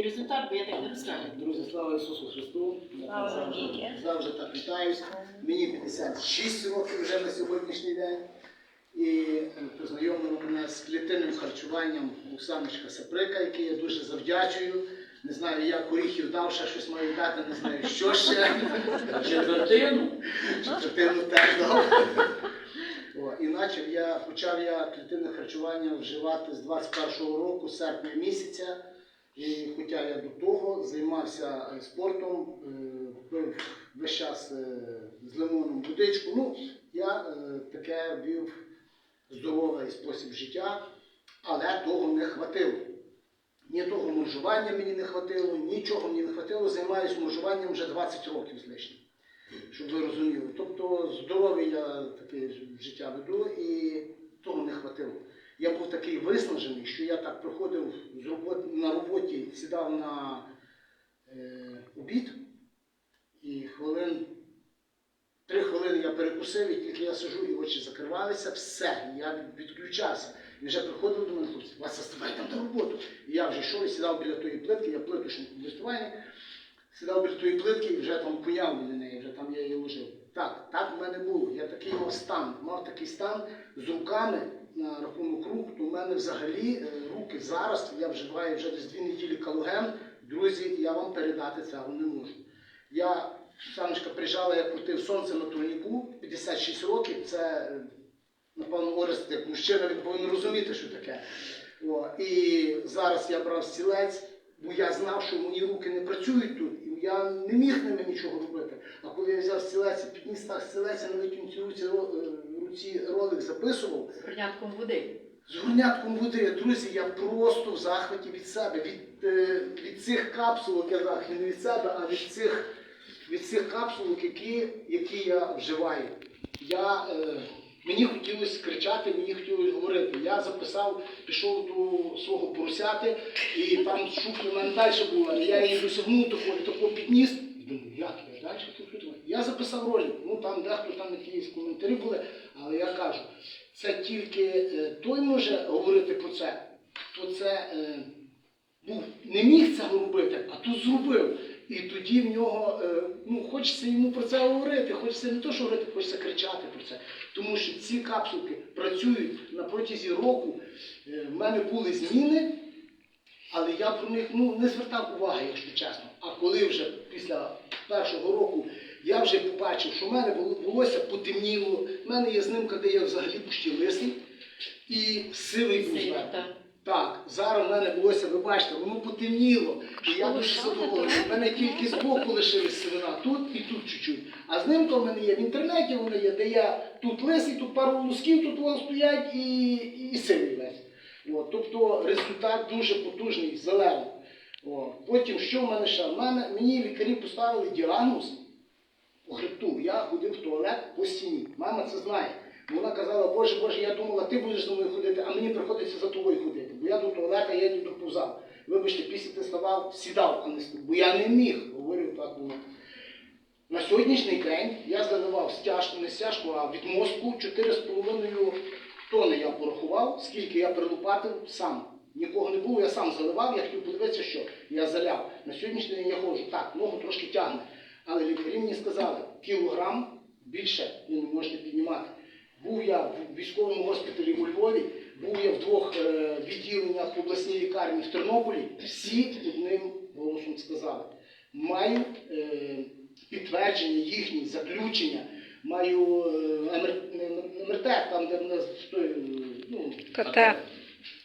який результат, бо я так не розкажу. Друзі, слава Ісусу Христу! Я завжди, завжди так вітаюсь. Мені 56 років вже на сьогоднішній день. І е, познайомили мене з клітинним харчуванням Оксаночка Саприка, який я дуже завдячую. Не знаю, як горіхів дав, ще щось маю дати, не знаю, що ще. Четвертину. Четвертину теж дав. О, і почав я, почав я клітинне харчування вживати з 21-го року, серпня місяця. І хоча я до того займався е, спортом, е, пив весь час е, з лимоном водичку. Ну, я таке вів здоровий спосіб життя, але того не хватило. Ні того моржування мені не хватило, нічого мені не хватило. Займаюся моржуванням вже 20 років з лишнім щоб ви розуміли. Тобто здоровий я таке життя веду і того не хватило. Я був такий виснажений, що я так приходив з роботи, на роботі, сідав на е, обід і хвилин, три хвилини я перекусив, і тільки я сижу і очі закривалися, все, я відключався. І вже приходив до мене хлопці, Вася, вставай там на роботу. І я вже йшов і сідав біля тої плитки, я плиточник в листуванні, сідав біля тої плитки і вже там куняв біля неї, вже там я її ложив. Так, так в мене було. Я такий мав стан, мав такий стан з руками на рахунок рук, то в мене взагалі е, руки зараз, я вживаю вже десь дві неділі калоген. Друзі, я вам передати цього не можу. Я, Саночка приїжджала, я крутив сонце на турніку, 56 років, це, е, напевно, Орест, як мужчина, він повинен розуміти, що таке. О, і зараз я брав стілець, бо я знав, що мої руки не працюють тут, і я не міг ними нічого робити. А коли я взяв стілець, і підніс так стілець, я на витягнутій руці, е, ролик записував, З горнятком води. з горнятком води, друзі, я просто в захваті від себе, від, е, від цих капсулок, я так, не від себе, а від цих, від цих капсулок, які, які я вживаю. Я, е, мені хотілося кричати, мені хотілося говорити. Я записав, пішов до свого поросяти, і там шухля в мене далі була, я її досягнув і підніс. Думаю, як я далі хотів? Я записав ролик, ну там дехто там якісь коментарі були, але я кажу, це тільки е, той може говорити про це, хто це був, не міг цього робити, а тут зробив. І тоді в нього, е, ну, хочеться йому про це говорити, хочеться не то, що говорити, хочеться кричати про це. Тому що ці капсулки працюють на протязі року. В мене були зміни, але я про них ну, не звертав уваги, якщо чесно. А коли вже після першого року я вже побачив, що в мене волосся потемніло, в мене є знимка, де я взагалі пущі лисий і сивий був так. Так, зараз в мене волосся, ви бачите, воно потемніло. І я дуже задоволений. У мене тільки з боку лишилась сивина, тут і тут чуть-чуть. А з ним то в мене є в інтернеті, воно є, де я тут лисий, тут пару волосків, тут воно стоять і, і, і сивий весь. От, тобто результат дуже потужний, зелений. О, потім що в мене ще? В мене, мені лікарі поставили діагноз по. Я ходив в туалет по стіні. Мама це знає. Вона казала, Боже, Боже, я думала, ти будеш за мною ходити, а мені приходиться за тобою ходити. Бо я до туалета я не доповзав. Вибачте, після ставав, сідав, а не став. Бо я не міг. Говорю, так було. На сьогоднішній день я заливав стяжку, не стяжку, а від мозку 4,5 тонни я порахував, скільки я прилупатив сам. Нікого не було, я сам заливав, я хотів подивитися, що я заляв. На сьогоднішній день я ходжу, так, ногу трошки тягне. Але лікарі мені сказали, кілограм більше ви не можете піднімати. Був я в військовому госпіталі у Львові, був я в двох е, відділеннях в обласній лікарні в Тернополі. Всі одним голосом сказали. Маю е, підтвердження їхні, заключення, маю е, МРТ, там, де мене той, ну, КТ.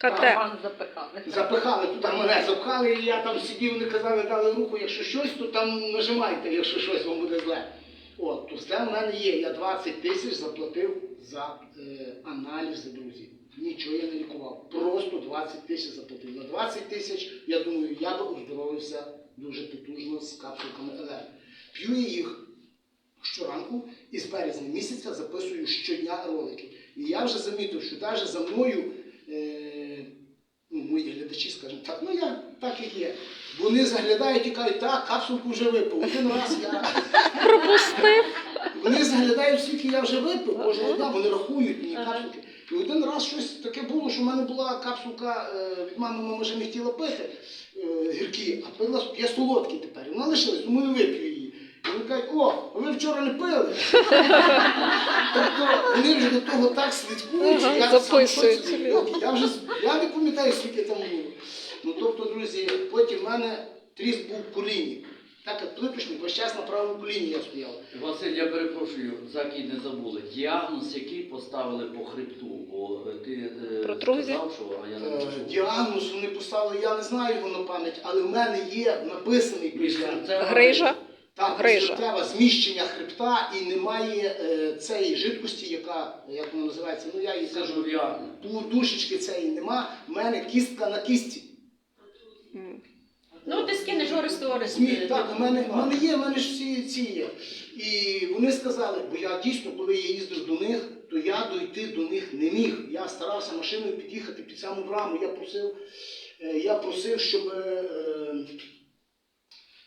КТ. Карман запихали. запихали, туди мене запхали, і я там сидів, вони казали, дали руку, якщо щось, то там нажимайте, якщо щось вам буде зле. От, то все в мене є. Я 20 тисяч заплатив за е, аналізи, друзі. Нічого я не лікував. Просто 20 тисяч заплатив. На 20 тисяч, я думаю, я би оздоровився дуже потужно з капсулками ЛР. П'ю я їх щоранку і з березня місяця записую щодня ролики. І я вже замітив, що навіть за мною, е, мої глядачі, скажімо так, ну я так як є. Вони заглядають і кажуть, так, капсулку вже випив. Один раз я. Пропустив. Вони заглядають, скільки я вже випив кожного дня, вони рахують мені капсулки. І один раз щось таке було, що в мене була капсулка е, від мами, мама вже не хотіла пити е, гіркі, а пила п'є солодкі тепер. Вона лишилась, думаю, вип'ю. І вони кажуть, о, ви вчора не пили. тобто вони вже до того так слідкують, що я сам записують я вже я не пам'ятаю, скільки там було. Ну тобто, друзі, потім в мене тріск був в коліні. Так як плиточник, весь час на правому коліні я стояв. Василь, я перепрошую, заки не забули. Діагноз, який поставили по хребту, бо е, ти е, сказав, що а я не Е, почув. Діагноз вони поставили, я не знаю його на пам'ять, але в мене є написаний. Грижа? Так, Грижа. треба зміщення хребта і немає е, цієї жидкості, яка, як вона називається, ну я її кажу, жов'яне. душечки цієї нема, в мене кістка на кісті. Ну, ти скинеш Оресту Оресту. Змій, так, у мене, у мене є, у мене ж всі ці є. І вони сказали, бо я дійсно, коли я їздив до них, то я дойти до них не міг. Я старався машиною під'їхати під саму браму. Я просив, е, я просив, щоб, е,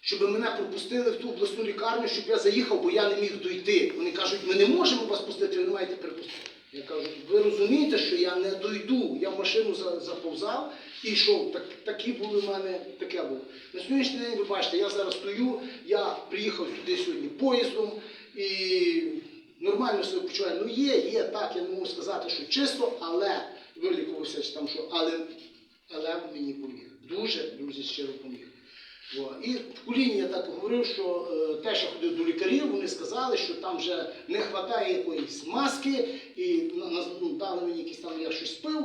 щоб мене пропустили в ту обласну лікарню, щоб я заїхав, бо я не міг дойти. Вони кажуть, ми не можемо вас пустити, ви не маєте перепустити. Я кажу, ви розумієте, що я не дойду. Я в машину заповзав і йшов. Так, такі були в мене, таке було. На сьогоднішній день ви бачите, я зараз стою, я приїхав сюди сьогодні поїздом і нормально себе почуваю. Ну є, є, так, я не можу сказати, що чисто, але вилікувався там що, але, але мені поміг. Дуже, друзі, щиро поміг. І в коліні я так говорив, що е, теж я ходив до лікарів, вони сказали, що там вже не вистачає якоїсь маски, і ну, дали мені якісь там, я щось пив.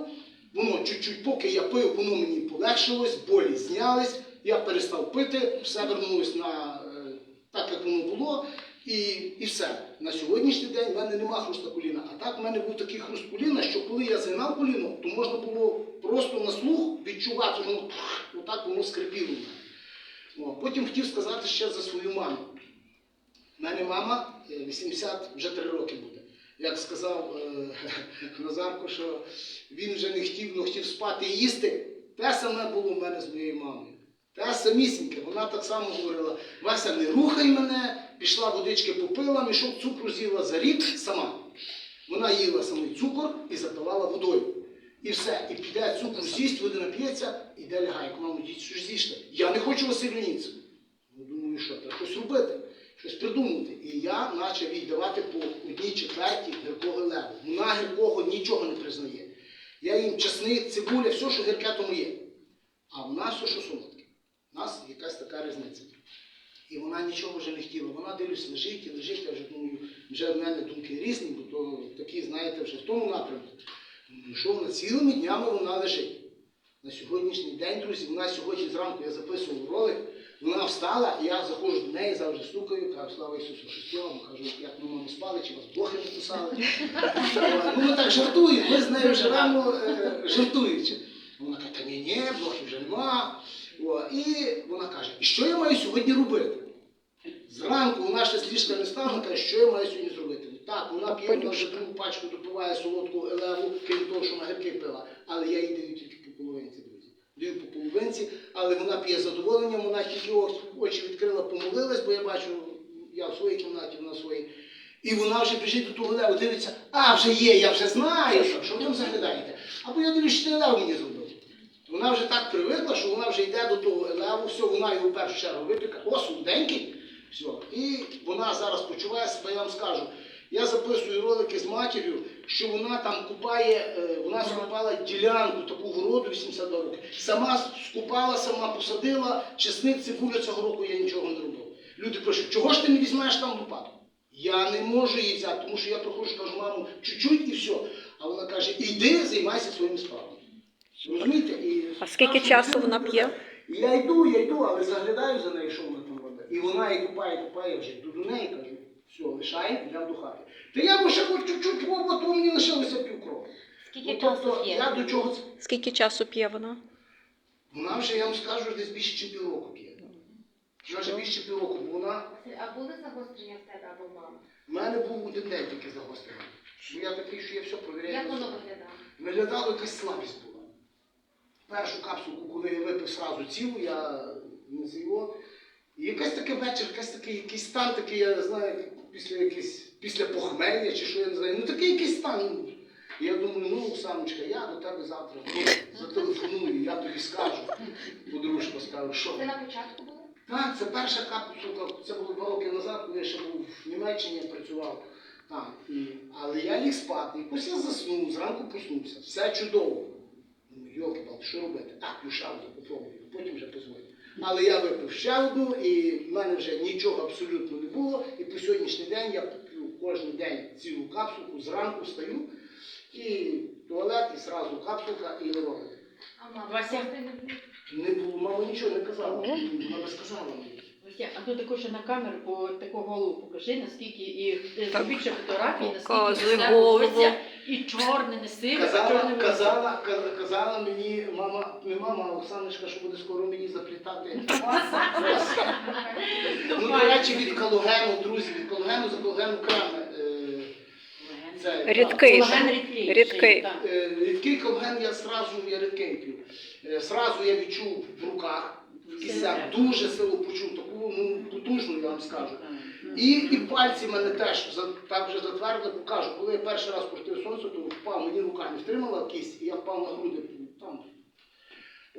Воно чуть-чуть, поки я пив, воно мені полегшилось, болі знялись, я перестав пити, все вернулось на е, так, як воно було, і, і все. На сьогоднішній день в мене нема хруста коліна. А так в мене був такий хруст коліна, що коли я згинав коліно, то можна було просто на слух відчувати, що воно отак воно скрипіло. О, потім хотів сказати ще за свою маму. У мене мама е, 80 вже 3 роки буде. Як сказав е, Назарко, що він вже не хотів, але хотів спати і їсти. Те саме було в мене з моєю мамою. Те самісіньке. Вона так само говорила: Вася, не рухай мене, пішла водички попила, мішок цукру з'їла за рік сама. Вона їла самий цукор і запивала водою. І все. І піде цукру з'їсть, води нап'ється, іде лягає. Як мамо, діть, що ж з'їжте? Я не хочу Васильівніцю. Ну, думаю, що, треба щось робити, щось придумати. І я почав їй давати по одній четвертій гіркого леву. Вона гіркого нічого не признає. Я їм чесник, цибуля, все, що гірке, тому є. А в нас все, що солодке. У нас якась така різниця. І вона нічого вже не хотіла. Вона дивлюсь, лежить і лежить. Я вже думаю, вже в мене думки різні, бо то такі, знаєте, вже в тому напрямку. Що вона цілими днями вона лежить. На сьогоднішній день, друзі, вона сьогодні зранку я записував ролик, вона встала, і я заходжу до неї, завжди стукаю, кажу, слава Ісусу Христу, кажу, як ми маму спали, чи вас блохи не кусали. ну ми так жартуємо, ми з нею живемо е, жартуючи. Вона каже, та ні, ні, блохів вже нема. І вона каже, і що я маю сьогодні робити? Зранку вона ще з ліжка не стала, каже, що я маю сьогодні Так, вона п'є, вже другу пачку допиває солодку елеву, крім того, що вона гірки пила. Але я їй даю тільки по половинці, друзі. Даю по половинці, але вона п'є задоволенням, вона тільки очі відкрила, помолилась, бо я бачу, я в своїй кімнаті, вона в своїй. І вона вже біжить до того леву, дивиться, а вже є, я вже знаю, що, що ви там заглядаєте. Або я дивлюсь, що ти лев мені зробив. Вона вже так привикла, що вона вже йде до того леву, все, вона його в першу чергу випіка, о, суденький, все. І вона зараз почуває себе, я вам скажу. Я записую ролики з матір'ю, що вона там купає, е, вона скупала ділянку, таку городу 82 роки. Сама скупала, сама посадила, чесник, цибуля цього року я нічого не робив. Люди пишуть, чого ж ти не візьмеш там лопату? Я не можу її взяти, тому що я проходжу, кажу, мамо, чуть-чуть і все. А вона каже, іди, займайся своїми справами. Розумієте? І А скільки часу вона п'є? я йду, я йду, але заглядаю за нею, що вона там робить. І вона і купає, купає, я вже йду до неї, кажу, все, лишаємо, йдемо до хати. Та я б ще хоч чуть-чуть, от то мені лишилося півкроку. Скільки Ну, часу тобто, є? я до чого це? Скільки часу п'є вона? Вона вже, я вам скажу, десь більше ніж півроку п'є. Вона вже більше півроку, бо вона А були загострення в тебе або в мами? в мене був один день тільки загострений. Бо я такий, що я все провіряю. Як воно виглядало? Виглядало якась слабість була. Першу капсулку, коли я випив сразу цілу, я не з'їло. І якась таке вечір, якась такий, якийсь стан такий, я не знаю, після якийсь, після похмелля чи що я не знаю. Ну такий якийсь стан. І я думаю, ну, Оксаночка, я до тебе завтра ну, зателефоную, я тобі скажу. Подружка скаже, що. Це на початку було? Так, це перша капсулка, це було два роки назад, коли я ще був в Німеччині працював. Так, і, але я ліг спати, якось я заснув, зранку проснувся, все чудово. Думаю, йолки що робити? Так, ще попробую, потім вже позвоню. Але я випив ще одну, і в мене вже нічого абсолютно не було. І по сьогоднішній день я п'ю кожен день цілу капсулку, зранку стаю, і туалет, і зразу капсулка, і левова. А мама Вася. не було? Не було, мама нічого не казала. Вона би сказала мені. Ось А то також на камеру по таку голову покажи, наскільки і е, зробіть ще фотографії, наскільки все голову. і чорне, не сиве, Казала, чорне казала, казала, казала мені мама, не мама, а Оксаночка, що буде скоро мені заплітати. ну, до речі, від калогену, друзі, від калогену за калогену креми. Е, це, Рідкий. Рідкий. Рідкий. Е, Рідкий колген я сразу я рідкий п'ю. Сразу я відчув в руках, в кістях, дуже силу почув, таку ну, потужну, я вам скажу. І, і пальці мене теж так вже затвердили, покажу. Коли я перший раз пустив сонце, то впав, мені рука не втримала кість, і я впав на груди. Там.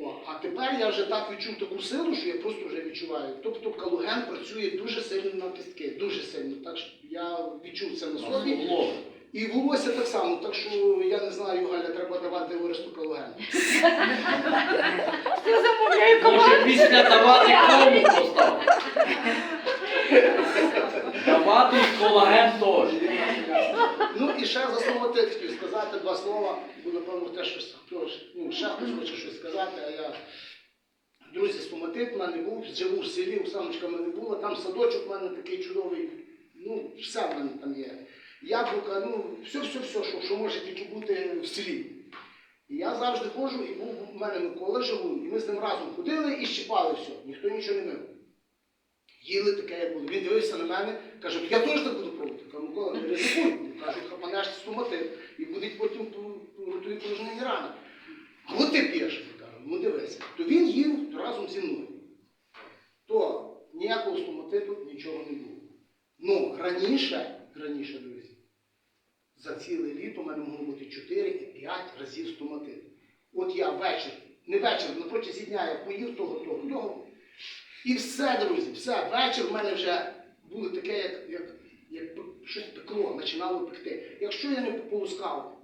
О, а тепер я вже так відчув таку силу, що я просто вже відчуваю. Тобто калоген працює дуже сильно на кістки, дуже сильно. Так що я відчув це на собі. І волосся так само, так що я не знаю, Галя, треба давати Оресту калоген. Може після давати кому поставити. Давати колаген теж. Ну і ще за слово ти хотів сказати два слова, бо напевно теж щось ну, ще хтось хоче щось сказати, а я. Друзі, стоматит в мене був, живу в селі, Оксаночка в мене була, там садочок в мене такий чудовий, ну, все в мене там є. Яблука, ну, все-все-все, що, що може тільки бути в селі. І я завжди ходжу, і був у мене Микола живу, і ми з ним разом ходили і щипали все, ніхто нічого не мив. Їли таке, як було. Він дивився на мене, каже, я теж так буду пробувати. Кажу, Микола, не ризикуй. Кажуть, хапанеш стомати і будуть потім ротові порожнені рани. А от ти п'єш, кажу, ну дивися. То він їв разом зі мною. То ніякого стоматиту нічого не було. Ну, раніше, раніше, друзі, за ціле літо в мене могло бути 4 і 5 разів стоматит. От я вечір, не вечір, на протязі дня я поїв того, того, того. І все, друзі, все, вечір в мене вже було таке, як, як, як щось пекло, починало пекти. Якщо я не полускав,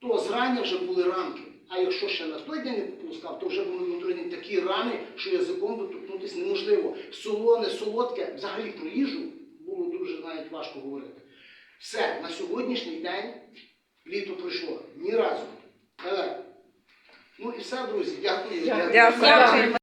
то зрання вже були ранки. А якщо ще на той день не полускав, то вже були другий такі рани, що язиком доторкнутися неможливо. Солоне, солодке, взагалі про їжу було дуже навіть важко говорити. Все, на сьогоднішній день літо пройшло. Ні разу. Але, ну і все, друзі, дякую. Дякую.